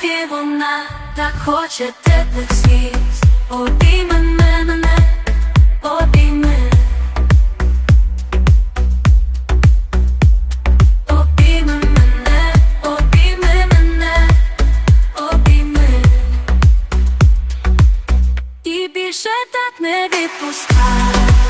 поки так хоче теплих слів Обійми мене, мене, обійми мене, обійми мене, обійми. І більше так не відпускай.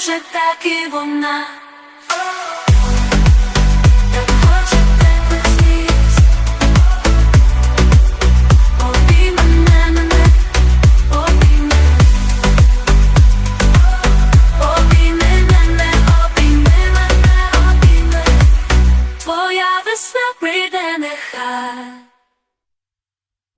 хоче, так і вона. Твоя весна прийде нехай.